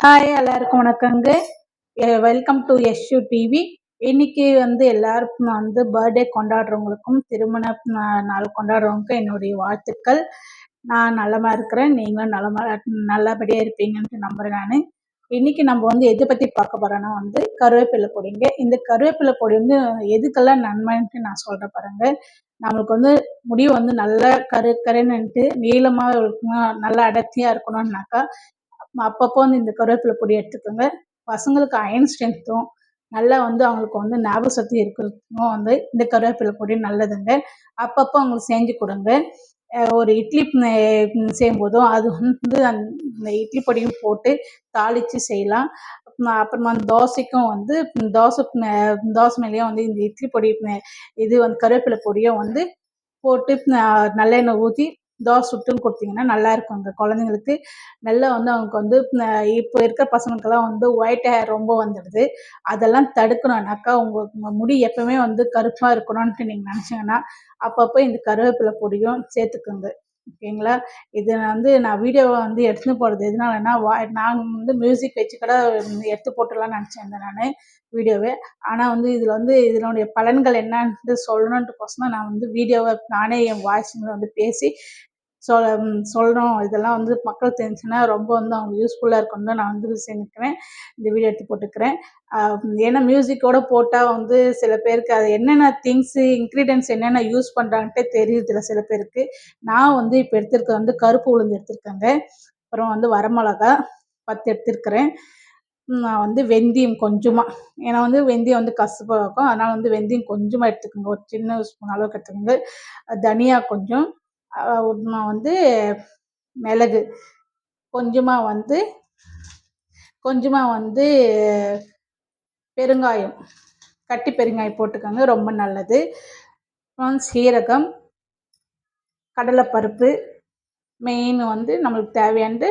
Hi எல்லாருக்கும் வணக்கங்க. Welcome to SU TV இன்னைக்கு வந்து எல்லாருக்கும் வந்து பர்த்டே கொண்டாடுறவங்களுக்கும் திருமண நாள் கொண்டாடுறவங்களுக்கும் என்னுடைய வாழ்த்துக்கள். நான் நல்லமா இருக்கிறேன். நீங்களும் நல்லமா நல்லபடியா இருப்பீங்கன்னு நம்புறேன் நான். இன்னைக்கு நம்ம வந்து எதை பத்தி பார்க்க போறோம்னா வந்து கருவேப்பிலை பொடிங்க இந்த கருவேப்பிலை பொடி வந்து எதுக்கெல்லாம் நன்மைன்ட்டு நான் சொல்ற பாருங்க. நம்மளுக்கு வந்து முடி வந்து நல்லா கரு கருன்னுட்டு நீளமாக இருக்கணும் நல்லா அடர்த்தியாக இருக்கணும்னாக்கா அப்பப்போ வந்து இந்த கருவேப்பிலை பொடி எடுத்துக்கோங்க. பசங்களுக்கு அயன் ஸ்ட்ரென்த்தும் நல்லா வந்து அவங்களுக்கு வந்து ஞாபக சக்தி இருக்கிறதுக்கும் வந்து இந்த கருவேப்பிலை பொடி நல்லதுங்க. அப்பப்போ அவங்களுக்கு செஞ்சு கொடுங்க. ஒரு இட்லி செய்யும்போதும் அது வந்து அந்த இட்லி பொடியும் போட்டு தாளித்து செய்யலாம். அப்புறமா அந்த தோசைக்கும் வந்து தோசை தோசை மேலேயும் வந்து இந்த இட்லி பொடி இது வந்து கருவேப்பிலை பொடியும் வந்து போட்டு நல்லெண்ணெய் ஊற்றி தோசை சுட்டுன்னு கொடுத்தீங்கன்னா நல்லா இருக்கும். அங்கே குழந்தைங்களுக்கு நல்லா வந்து அவங்களுக்கு வந்து இப்போ இருக்கிற பசங்களுக்கெல்லாம் வந்து ஒயிட் ஹேர் ரொம்ப வந்துடுது. அதெல்லாம் தடுக்கணும்னாக்கா உங்களுக்கு முடி எப்பவுமே வந்து கருப்பாக இருக்கணும்ன்ட்டு நீங்கள் நினச்சிங்கன்னா அப்பப்போ இந்த கருவேப்பிலை பொடியும் சேர்த்துக்கோங்க. ஓகேங்களா? இது வந்து நான் வீடியோவை வந்து எடுத்துன்னு போடுறது எதனாலன்னா வா நான் வந்து மியூசிக் வச்சு கூட எடுத்து போட்டுடலாம்னு நினச்சிருந்தேன் நான் வீடியோவை. ஆனால் வந்து இதில் வந்து இதனுடைய பலன்கள் என்னன்ட்டு சொல்லணுன்ட்டு கோசம் நான் வந்து வீடியோவை நானே என் வாய்ஸ் வந்து பேசி சொல் சொல்கிறோம் இதெல்லாம் வந்து மக்கள் தெரிஞ்சுன்னா ரொம்ப வந்து அவங்க யூஸ்ஃபுல்லாக இருக்கும்னு தான் நான் வந்து செஞ்சுக்கிறேன் இந்த வீடியோ எடுத்து போட்டுக்கிறேன். ஏன்னா மியூசிக்கோட போட்டால் வந்து சில பேருக்கு அது என்னென்ன திங்ஸு இன்க்ரீடியன்ஸ் என்னென்ன யூஸ் பண்ணுறாங்கன்ட்டே தெரியுதுல சில பேருக்கு. நான் வந்து இப்போ எடுத்திருக்கிறது வந்து கருப்பு உளுந்து எடுத்திருக்கேங்க. அப்புறம் வந்து வரமிளகா பத்து எடுத்திருக்கிறேன். நான் வந்து வெந்தயம் கொஞ்சமாக ஏன்னா வந்து வெந்தயம் வந்து கசப்பாக இருக்கும். அதனால் வந்து வெந்தயம் கொஞ்சமாக எடுத்துக்கோங்க. ஒரு சின்ன ஸ்பூன் அளவுக்கு எடுத்துக்கோங்க. தனியா கொஞ்சம். வந்து மிளகு. கொஞ்சமாக வந்து கொஞ்சமாக வந்து பெருங்காயம். கட்டி பெருங்காயம் போட்டுக்கோங்க ரொம்ப நல்லது. அப்புறம் சீரகம் கடலைப்பருப்பு மெயின் வந்து நம்மளுக்கு தேவையானது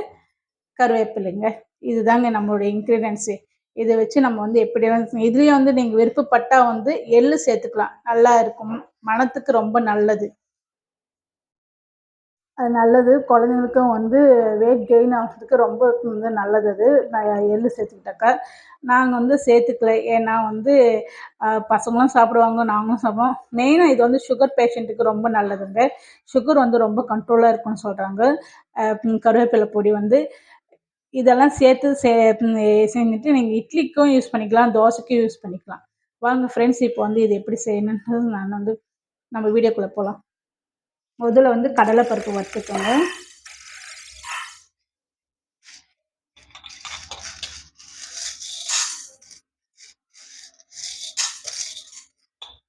கருவேப்பிலைங்க. இதுதாங்க நம்மளுடைய இன்க்ரீடியன்ஸு இதை வச்சு நம்ம வந்து எப்படி இதுலேயும் வந்து நீங்கள் விருப்பப்பட்டால் வந்து எள்ளு சேர்த்துக்கலாம். நல்லா இருக்கும். மனத்துக்கு ரொம்ப நல்லது. அது நல்லது. குழந்தைங்களுக்கும் வந்து வெயிட் கெயின் ஆகிறதுக்கு ரொம்ப வந்து நல்லது அது. நான் எள்ளு சேர்த்துக்கிட்டாக்கா. நாங்கள் வந்து சேர்த்துக்கல. ஏன்னா வந்து பசங்களும் சாப்பிடுவாங்க நாங்களும் சாப்பிடுவோம். மெயினாக இது வந்து சுகர் பேஷண்ட்டுக்கு ரொம்ப நல்லதுங்க. சுகர் வந்து ரொம்ப கண்ட்ரோலாக இருக்கும்னு சொல்கிறாங்க கருவேப்பிலை பொடி வந்து. இதெல்லாம் சேர்த்து சே செஞ்சுட்டு நீங்கள் இட்லிக்கும் யூஸ் பண்ணிக்கலாம் தோசைக்கும் யூஸ் பண்ணிக்கலாம். வாங்க ஃப்ரெண்ட்ஸ் இப்போ வந்து இது எப்படி செய்யணுன்றது நான் வந்து நம்ம வீடியோக்குள்ளே போகலாம் முதல்ல வந்து கடலைப்பருப்பு வறுத்துக்கோங்க.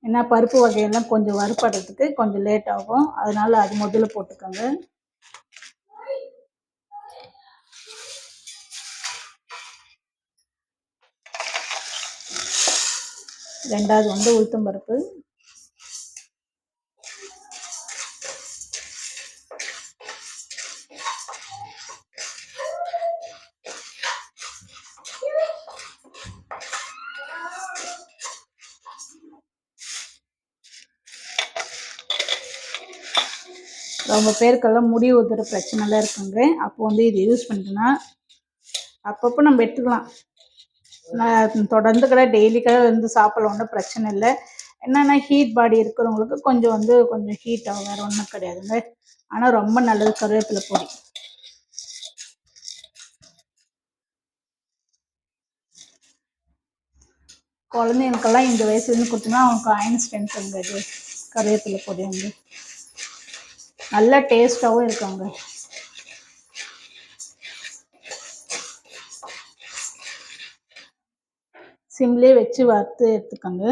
ஏன்னா பருப்பு வகையெல்லாம் கொஞ்சம் வறுப்படுறதுக்கு கொஞ்சம் லேட் ஆகும். அதனால அது முதல்ல போட்டுக்கோங்க. ரெண்டாவது வந்து உளுத்தம் பருப்பு. ரொம்ப பேருக்கெல்லாம் முடி உதிர பிரச்சனைலாம் இருக்குங்க. அப்போ வந்து இது யூஸ் பண்ணிட்டோன்னா அப்பப்போ நம்ம எடுத்துக்கலாம். நான் தொடர்ந்து கூட டெய்லி கூட வந்து சாப்பிடலாம் ஒன்றும் பிரச்சனை இல்லை. என்னென்னா ஹீட் பாடி இருக்கிறவங்களுக்கு கொஞ்சம் வந்து கொஞ்சம் ஹீட் ஆகும் வேறு ஒன்றும் கிடையாதுங்க. ஆனால் ரொம்ப நல்லது கருவேப்பிலை பொடி. குழந்தைங்களுக்கெல்லாம் இந்த வயசுலேருந்து கொடுத்தோம்னா அவங்களுக்கு அயன் ஸ்ட்ரென்த் இருந்தது இது கருவேப்பிலை பொடி வந்து. நல்ல டேஸ்ட்டாகவும் இருக்காங்க சிம்லேயே வச்சு வறுத்து எடுத்துக்கோங்க.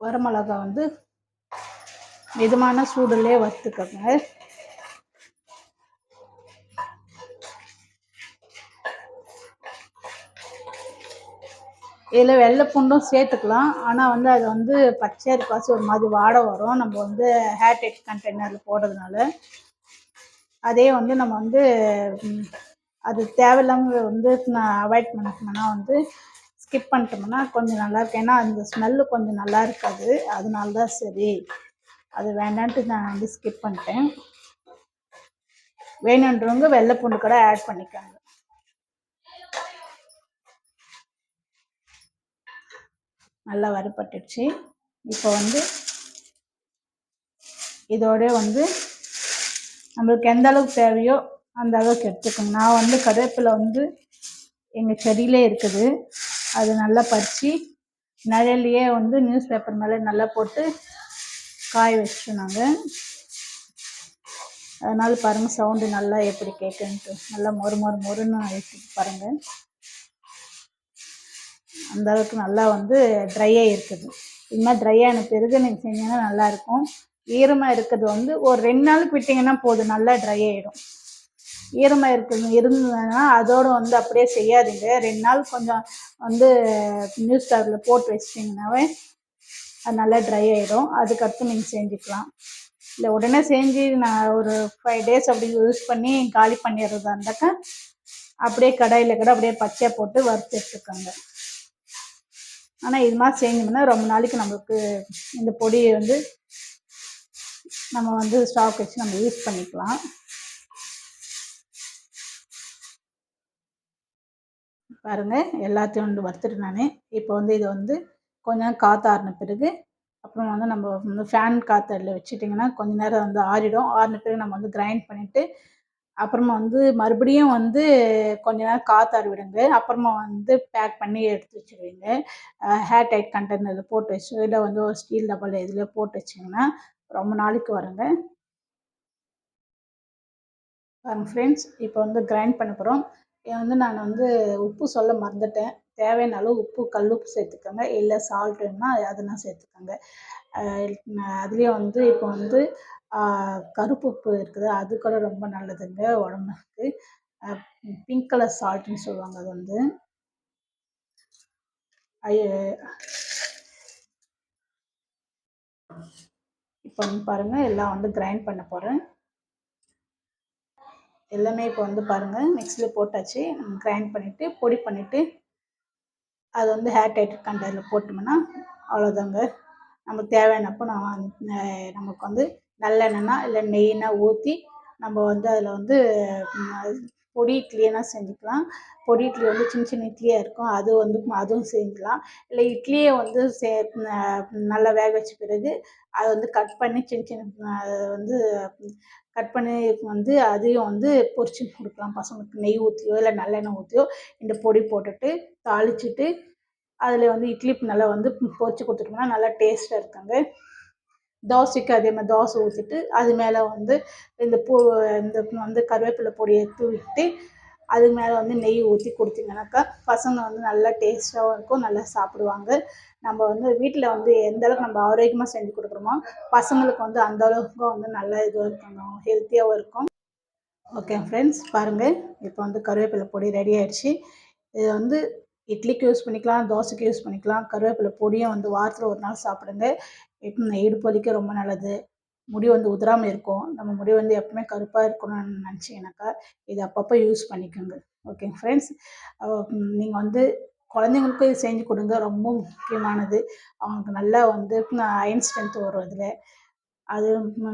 வரமிளகா வந்து மிதமான சூடுலேயே வறுத்துக்கோங்க. இதில் வெள்ளை பூண்டும் சேர்த்துக்கலாம். ஆனால் வந்து அது வந்து பச்சையாக இருக்காச்சு ஒரு மாதிரி வாடை வரும். நம்ம வந்து ஹேர்டெக் கண்டெய்னரில் போடுறதுனால. அதே வந்து நம்ம வந்து அது தேவையில்லாமல் வந்து நான் அவாய்ட் பண்ணிட்டோம்னா வந்து ஸ்கிப் பண்ணிட்டோம்னா கொஞ்சம் நல்லாயிருக்கும் ஏன்னா அந்த ஸ்மெல்லு கொஞ்சம் நல்லா இருக்காது. அதனால தான் சரி. அது வேண்டான்ட்டு நான் வந்து ஸ்கிப் பண்ணிட்டேன். வேணுன்றவங்க வெள்ளை பூண்டு கூட ஆட் பண்ணிக்காங்க. நல்லா வறுப்பட்டுடுச்சு இப்போ வந்து இதோட வந்து நம்மளுக்கு எந்த அளவுக்கு தேவையோ அந்த அளவுக்கு எடுத்துக்கோங்க நான் வந்து கருவேப்பிலை வந்து எங்கள் செடியிலே இருக்குது. அது நல்லா பறித்து நிழல்லையே வந்து நியூஸ் பேப்பர் மேலே நல்லா போட்டு காய வச்சிட்டோம் நாங்கள் அதனால் பாருங்கள் சவுண்டு நல்லா எப்படி கேட்குன்ட்டு நல்லா மொறு மொறு மொறுன்னு ஆகிட்டு பாருங்கள் அந்த அளவுக்கு நல்லா வந்து ட்ரையாக இருக்குது. இனிமேல் ட்ரை ஆன பிறகு நீங்கள் செஞ்சீங்கன்னா நல்லாயிருக்கும் ஈரமாக இருக்கிறது வந்து ஒரு ரெண்டு நாளுக்கு விட்டிங்கன்னா போதும் நல்லா ட்ரை ஆகிடும் ஈரமாக இருக்குது இருந்ததுன்னா அதோடு வந்து அப்படியே செய்யாதீங்க. ரெண்டு நாள் கொஞ்சம் வந்து நியூஸ் பேப்பரில் போட்டு வச்சிட்டிங்கனாவே அது நல்லா ட்ரை ஆகிடும் அதுக்கடுத்து நீங்கள் செஞ்சுக்கலாம். இல்லை உடனே செஞ்சு நான் ஒரு ஃபைவ் டேஸ் அப்படி யூஸ் பண்ணி காலி பண்ணிடுறதா இருந்தாக்கா அப்படியே கடாயில் கூட அப்படியே பச்சையாக போட்டு வறுத்து எடுத்துக்கோங்க. ஆனால் இது மாதிரி செஞ்சோம்னா ரொம்ப நாளைக்கு நம்மளுக்கு இந்த பொடியை வந்து நம்ம வந்து ஸ்டாக் வச்சு நம்ம யூஸ் பண்ணிக்கலாம். பாருங்கள் எல்லாத்தையும் வந்து வறுத்துட்டு நான். இப்போ வந்து இதை வந்து கொஞ்சம் காற்று ஆறின பிறகு அப்புறம் வந்து நம்ம வந்து ஃபேன் காற்றடில் வச்சுட்டிங்கன்னா கொஞ்ச நேரம் வந்து ஆறிடும். ஆறின பிறகு நம்ம வந்து கிரைண்ட் பண்ணிவிட்டு அப்புறமா வந்து மறுபடியும் வந்து கொஞ்ச நேரம் காற்றாற விடுங்க. அப்புறமா வந்து பேக் பண்ணி எடுத்து வச்சுருவீங்க. ஹேர் டைட் கண்டெய்னரில் போட்டு வச்சு இல்லை வந்து ஒரு ஸ்டீல் டபுள் இதில் போட்டு வச்சிங்கன்னா ரொம்ப நாளைக்கு வருங்க. பாருங்க ஃப்ரெண்ட்ஸ் இப்போ வந்து கிரைண்ட் பண்ண போகிறோம் வந்து நான் வந்து உப்பு சொல்ல மறந்துட்டேன். தேவையான அளவு உப்பு கல் உப்பு சேர்த்துக்கோங்க. இல்லை சால்ட் வேணும்னா அதெல்லாம் சேர்த்துக்கோங்க. அதுலேயும் வந்து இப்போ வந்து கருப்பு உப்பு இருக்குது. அது கூட ரொம்ப நல்லதுங்க உடம்புக்கு. பிங்க் கலர் சால்ட்டுன்னு சொல்லுவாங்க அது வந்து. இப்போ வந்து பாருங்கள் எல்லாம் வந்து கிரைண்ட் பண்ண போகிறேன் எல்லாமே இப்போ வந்து பாருங்கள் மிக்ஸியில் போட்டாச்சு. கிரைண்ட் பண்ணிவிட்டு பொடி பண்ணிவிட்டு அது வந்து ஹேர் டைட் கண்டரில் போட்டோம்னா அவ்வளோதாங்க நமக்கு தேவையானப்போ நான் நமக்கு வந்து நல்லெண்ணெய்னா இல்லை நெய்னா ஊற்றி நம்ம வந்து அதில் வந்து பொடி இட்லினா செஞ்சுக்கலாம். பொடி இட்லி வந்து சின்ன சின்ன இட்லியாக இருக்கும். அது வந்து அதுவும் செஞ்சுக்கலாம். இல்லை இட்லியை வந்து சே நல்லா வேக வச்ச பிறகு அதை வந்து கட் பண்ணி சின்ன சின்ன வந்து கட் பண்ணி வந்து அதையும் வந்து பொரிச்சு கொடுக்கலாம். பசங்களுக்கு நெய் ஊற்றியோ இல்லை நல்லெண்ணெய் ஊற்றியோ இந்த பொடி போட்டுட்டு தாளிச்சிட்டு அதில் வந்து இட்லி நல்லா வந்து பொரிச்சு கொடுத்துட்டோம்னா நல்லா டேஸ்ட்டாக இருக்காங்க தோசைக்கு அதே மாதிரி தோசை ஊற்றிட்டு அது மேலே வந்து இந்த பூ இந்த வந்து கருவேப்பிலை பொடியை தூவிட்டு அது மேலே வந்து நெய் ஊற்றி கொடுத்தீங்கன்னாக்கா பசங்க வந்து நல்லா டேஸ்ட்டாகவும் இருக்கும் நல்லா சாப்பிடுவாங்க. நம்ம வந்து வீட்டில் வந்து எந்த அளவுக்கு நம்ம ஆரோக்கியமாக செஞ்சு கொடுக்குறோமோ பசங்களுக்கு வந்து அந்த அளவுக்கு வந்து நல்ல இதுவாக இருக்கணும் ஹெல்த்தியாகவும் இருக்கும். ஓகே ஃப்ரெண்ட்ஸ் பாருங்கள் இப்போ வந்து கருவேப்பிலை பொடி ரெடி ஆகிடுச்சு இது வந்து இட்லிக்கு யூஸ் பண்ணிக்கலாம் தோசைக்கு யூஸ் பண்ணிக்கலாம். கருவேப்பிலை பொடியும் வந்து வாரத்தில் ஒரு நாள் சாப்பிடுங்க. இடுப்பு வலிக்க ரொம்ப நல்லது. முடி வந்து உதிராமல் இருக்கும். நம்ம முடி வந்து எப்பவுமே கருப்பாக இருக்கணும்னு நினச்சிங்கனாக்கா இது அப்பப்போ யூஸ் பண்ணிக்கோங்க. ஓகேங்க ஃப்ரெண்ட்ஸ் நீங்கள் வந்து குழந்தைங்களுக்கும் இது செஞ்சு கொடுங்க. ரொம்ப முக்கியமானது. அவங்களுக்கு நல்லா வந்து அயன் ஸ்ட்ரென்த் வரும் இதில் அது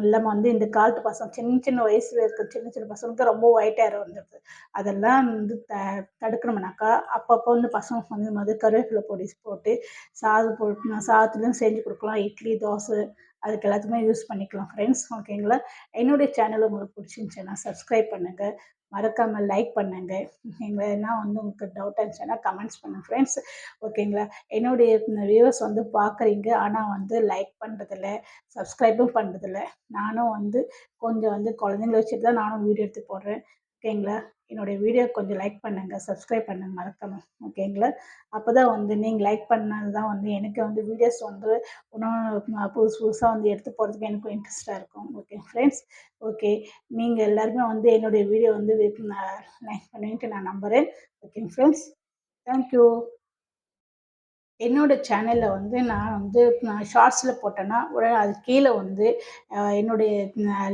இல்லாமல் வந்து இந்த காலத்து பசங்க சின்ன சின்ன வயசில் இருக்கிற சின்ன சின்ன பசங்களுக்கு ரொம்ப ஒயிட் ஹேர் வந்துடுது அதெல்லாம் வந்து த தடுக்கணும்னாக்கா அப்பப்போ வந்து பசங்களுக்கு வந்து மது கருவேப்பிலை பொடி போட்டு சாதம் போட்டு சாதத்துலேயும் செஞ்சு கொடுக்கலாம். இட்லி தோசை அதுக்கு எல்லாத்துக்குமே யூஸ் பண்ணிக்கலாம். ஃப்ரெண்ட்ஸ் ஓகேங்களா என்னுடைய சேனல் உங்களுக்கு பிடிச்சிருந்துச்சுன்னா சப்ஸ்கிரைப் பண்ணுங்கள் மறக்காமல் லைக் பண்ணுங்க. எங்களை என்ன வந்து உங்களுக்கு டவுட் இருந்துச்சுன்னா கமெண்ட்ஸ் பண்ணுங்க ஃப்ரெண்ட்ஸ் ஓகேங்களா என்னுடைய வியூவர்ஸ் வந்து பார்க்குறீங்க. ஆனால் வந்து லைக் பண்ணுறதில்ல சப்ஸ்கிரைபும் பண்ணுறதில்ல நானும் வந்து கொஞ்சம் வந்து குழந்தைங்கள வச்சுட்டு தான் நானும் வீடியோ எடுத்து போடுறேன் ஓகேங்களா என்னுடைய வீடியோ கொஞ்சம் லைக் பண்ணுங்கள் சப்ஸ்கிரைப் பண்ணுங்கள் மறக்கணும் ஓகேங்களா அப்போ தான் வந்து நீங்கள் லைக் பண்ணது தான் வந்து எனக்கு வந்து வீடியோஸ் வந்து இன்னும் புதுசு புதுசாக வந்து எடுத்து போகிறதுக்கு எனக்கு இன்ட்ரெஸ்ட்டாக இருக்கும். ஓகே ஃப்ரெண்ட்ஸ் ஓகே நீங்கள் எல்லாருமே வந்து என்னுடைய வீடியோ வந்து லைக் பண்ணுவீங்கன்ட்டு நான் நம்புகிறேன் ஓகேங்க ஃப்ரெண்ட்ஸ் தேங்க்யூ என்னோட சேனலில் வந்து நான் வந்து நான் ஷார்ட்ஸில் போட்டேன்னா உடனே அது கீழே வந்து என்னுடைய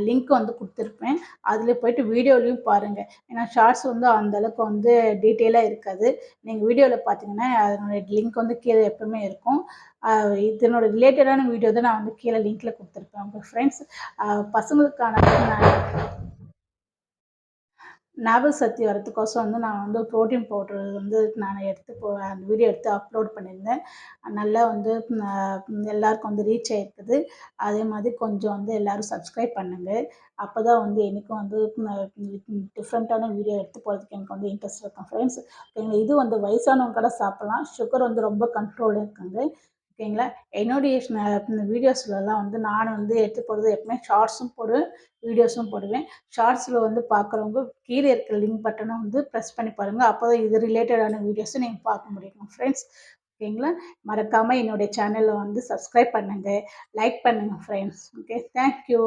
லிங்க் வந்து கொடுத்துருப்பேன். அதில் போயிட்டு வீடியோலையும் பாருங்கள் ஏன்னா ஷார்ட்ஸ் வந்து அந்த அளவுக்கு வந்து டீட்டெயிலாக இருக்காது. நீங்கள் வீடியோவில் பார்த்தீங்கன்னா அதனுடைய லிங்க் வந்து கீழே எப்பவுமே இருக்கும். இதனோட ரிலேட்டடான வீடியோ தான் நான் வந்து கீழே லிங்க்கில் கொடுத்துருப்பேன். உங்கள் ஃப்ரெண்ட்ஸ் பசங்களுக்கான நான் ஞாபக சக்தி வரத்துக்கோசம் வந்து நான் வந்து ப்ரோட்டீன் பவுட்ரு வந்து நான் எடுத்து போ அந்த வீடியோ எடுத்து அப்லோட் பண்ணியிருந்தேன். நல்லா வந்து எல்லாருக்கும் வந்து ரீச் ஆயிருக்குது. அதே மாதிரி கொஞ்சம் வந்து எல்லோரும் சப்ஸ்கிரைப் பண்ணுங்கள் அப்போ தான் வந்து எனக்கும் வந்து டிஃப்ரெண்ட்டான வீடியோ எடுத்து போகிறதுக்கு எனக்கு வந்து இன்ட்ரெஸ்ட் இருக்கும். ஃப்ரெண்ட்ஸ் ஓகேங்களா இது வந்து வயசானவங்க கூட சாப்பிட்லாம். சுகர் வந்து ரொம்ப கண்ட்ரோல் இருக்குங்க. ஓகேங்களா? என்னுடைய வீடியோஸ்லலாம் வந்து நான் வந்து எடுத்து போடுறது எப்பவுமே ஷார்ட்ஸும் போடுவேன் வீடியோஸும் போடுவேன். ஷார்ட்ஸில் வந்து பார்க்குறவங்க கீழே இருக்கிற லிங்க் பட்டனை வந்து ப்ரெஸ் பண்ணி பாருங்கள் அப்போ தான் இது ரிலேட்டடான வீடியோஸும் நீங்கள் பார்க்க முடியும் ஃப்ரெண்ட்ஸ். ஓகேங்களா? மறக்காமல் என்னுடைய சேனலை வந்து சப்ஸ்கிரைப் பண்ணுங்கள் லைக் பண்ணுங்கள் ஃப்ரெண்ட்ஸ். Okay thank you.